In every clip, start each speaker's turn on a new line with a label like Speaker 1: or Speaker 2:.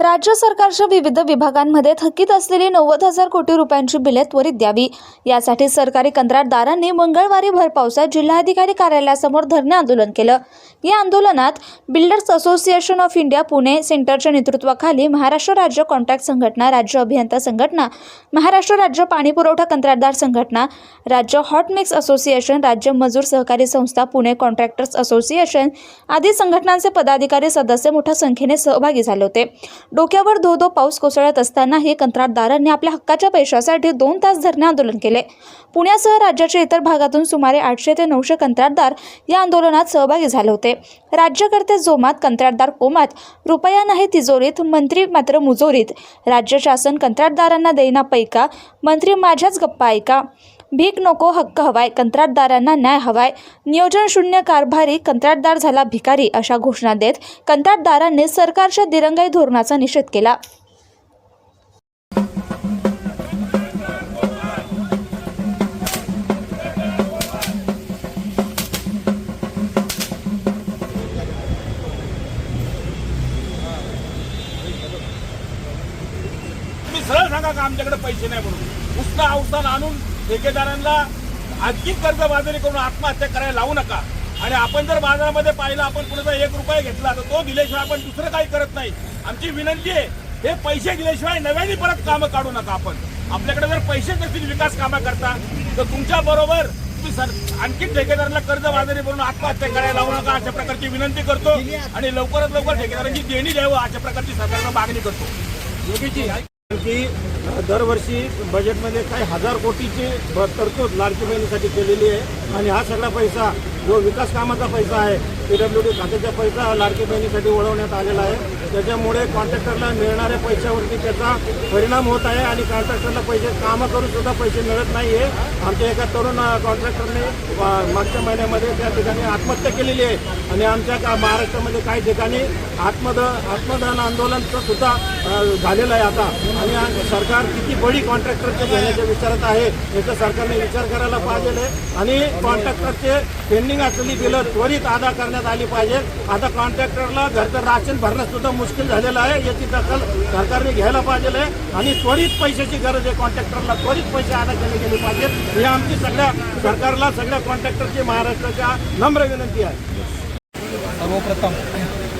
Speaker 1: राज्य सरकारच्या विविध विभागांमध्ये थकीत असलेली नव्वद हजार कोटी रुपयांची बिले त्वरित द्यावी. यासाठी सरकारी कंत्राटदारांनी मंगळवारी भरपावसात जिल्हाधिकारी कार्यालयासमोर धरणे आंदोलन केलं. या आंदोलनात builders association of India Pune सेंटरच्या नेतृत्वाखाली महाराष्ट्र राज्य कॉन्ट्रॅक्ट संघटना राज्य अभियंता संघटना महाराष्ट्र राज्य पाणी पुरवठा कंत्राटदार संघटना राज्य हॉट मिक्स असोसिएशन राज्य मजूर सहकारी संस्था पुणे कॉन्ट्रॅक्टर्स असोसिएशन आदी संघटनांचे पदाधिकारी सदस्य मोठ्या संख्येने सहभागी झाले होते. डोक्यावर धो धो पाऊस कोसळत असतानाही कंत्राटदारांनी आपल्या हक्काच्या पैशासाठी दोन तास धरणे आंदोलन केले. पुण्यासह राज्याच्या इतर भागातून सुमारे आठशे ते नऊशे कंत्राटदार या आंदोलनात सहभागी झाले होते. राज्यकर्ते जोमात कंत्राटदार कोमात रुपया नाही तिजोरीत मंत्री मात्र मुजोरीत. राज्य शासन कंत्राटदारांना देईना पैका मंत्री माझ्याच गप्पा ऐका. भीक नको हक्क हवाय कंत्राटदारांना न्याय हवाय. नियोजन शून्य कारभारी कंत्राटदार झाला भिकारी अशा घोषणा देत कंत्राटदारांनी सरकारच्या दिरंगाई धोरणाचा निषेध केला.
Speaker 2: सरळ सांगा का आमच्याकडे पैसे नाही म्हणून? उसना अवसान आणून ठेकेदारांना आणखी कर्जबाजारी करून आत्महत्या करायला लावू नका. आणि आपण जर बाजारामध्ये पाहिलं आपण कुणाचा एक रुपया घेतला तर तो दिल्याशिवाय आपण दुसरं काही करत नाही. आमची विनंती आहे हे पैसे दिल्याशिवाय नव्याने परत कामं काढू नका आपण. आपल्याकडे जर पैसे नसतील विकास कामं करता तर तुमच्या बरोबर तुम्ही सर आणखी ठेकेदारांना कर्जबाजारी करून आत्महत्या करायला लावू नका अशा प्रकारची विनंती करतो. आणि लवकरात लवकर ठेकेदारांची देणी द्यावं अशा प्रकारची सरकारला मागणी करतो. योगीजी
Speaker 3: की दरवर्षी बजेटमध्ये काही हजार कोटीची तरतूद लाडकी बहिणीसाठी केलेली आहे. आणि हा सगळा पैसा जो विकास कामाचा पैसा आहे पी डब्ल्यू डी खात्याचा पैसा लाडकी बहिणीसाठी वळवण्यात आलेला आहे. त्याच्यामुळे कॉन्ट्रॅक्टरला मिळणाऱ्या पैशावरती त्याचा परिणाम होत आहे आणि कॉन्ट्रॅक्टरला पैसे कामं करून सुद्धा पैसे मिळत नाही आहे आमच्या एका तरुण कॉन्ट्रॅक्टरने वा- मागच्या महिन्यामध्ये त्या ठिकाणी आत्महत्या केलेली आहे. आणि आमच्या का महाराष्ट्रामध्ये काही ठिकाणी आत्मद आत्मदान आंदोलनचं सुद्धा झालेलं आहे आता. आणि सरकार किती बडी कॉन्ट्रॅक्टरचे घेण्याच्या विचारात आहे याचा सरकारने विचार करायला पाहिजे आहे. आणि कॉन्ट्रॅक्टरचे पेंडिंग असलेली बिलं त्वरित अदा करण्यात आली पाहिजे. आता कॉन्ट्रॅक्टरला घरचं राशन भरणं सुद्धा मुश्किल झालेलं आहे. याची दखल सरकारने घ्यायला पाहिजे आहे आणि त्वरित पैशाची गरज आहे. कॉन्ट्रॅक्टरला त्वरित पैसे अदा केले गेले पाहिजेत. ही आमची सगळ्या सरकारला सगळ्या कॉन्ट्रॅक्टरची महाराष्ट्राच्या नम्र विनंती आहे.
Speaker 4: सर्वप्रथम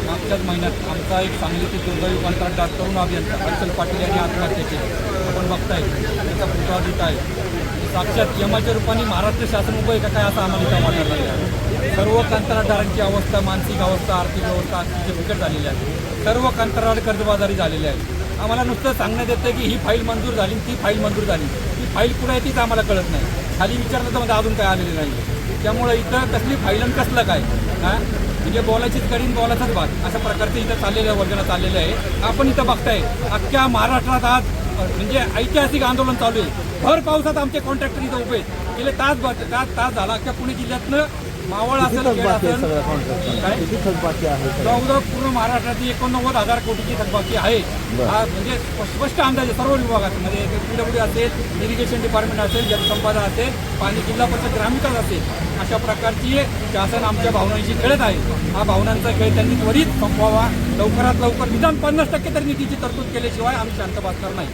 Speaker 4: मागच्याच महिन्यात आमचा एक सांगलीचे दुर्दैवी कॉन्ट्रॅक्टर तरुण अभियंता हर्षल पाटील यांनी आत्महत्या केली. आपण बघताय त्याचा पुतळा आहे साक्षात यमाच्या रूपाने महाराष्ट्र शासन उभं आहे का काय असं आम्हाला इथं वाटायला आहे. सर्व कंत्राटदारांची अवस्था मानसिक अवस्था आर्थिक अवस्था अतिशय बिकट झालेली आहे. सर्व कंत्राट कर्जबाजारी झालेले आहे आम्हाला नुसतं सांगण्यात येतं की ही फाईल मंजूर झाली ती फाईल मंजूर झाली. ही फाईल कुठं आहे तीच आम्हाला कळत नाही. खाली विचारलं तर मध्ये अजून काय आलेलं नाही. त्यामुळं इथं कसली फाईल आणि कसलं काय? हा? म्हणजे बोलायचीच कडीन बोलायचाच बात. अशा प्रकारचं इथं चाललेलं आहे वर्गाला चाललेलं आहे. आपण इथं बघताय अख्ख्या महाराष्ट्रात आज म्हणजे ऐतिहासिक आंदोलन चालू आहे. भर पावसात आमचे कॉन्ट्रॅक्टर इथं उभे. गेले तास तास तास झाला. अख्ख्या पुणे जिल्ह्यातनं मावळ असेल जवळजवळ पूर्ण महाराष्ट्रातील एकोणनव्वद हजार कोटीची थकबाकी आहे. हा म्हणजे स्प- स्पष्ट अंदाज सर्व विभागात म्हणजे पीडब्ल्यू असेल इरिगेशन डिपार्टमेंट असेल जलसंपदा असेल पाणी जिल्हा परिषद ग्रामविकास असेल अशा प्रकारची शासन आमच्या भावनांशी खेळत आहे. हा भावनांचा खेळ त्यांनी त्वरित संपवावा. लवकरात लवकर निदान पन्नास टक्के तरी निधीची तरतूद केल्याशिवाय आम्ही शांत बसणार नाही.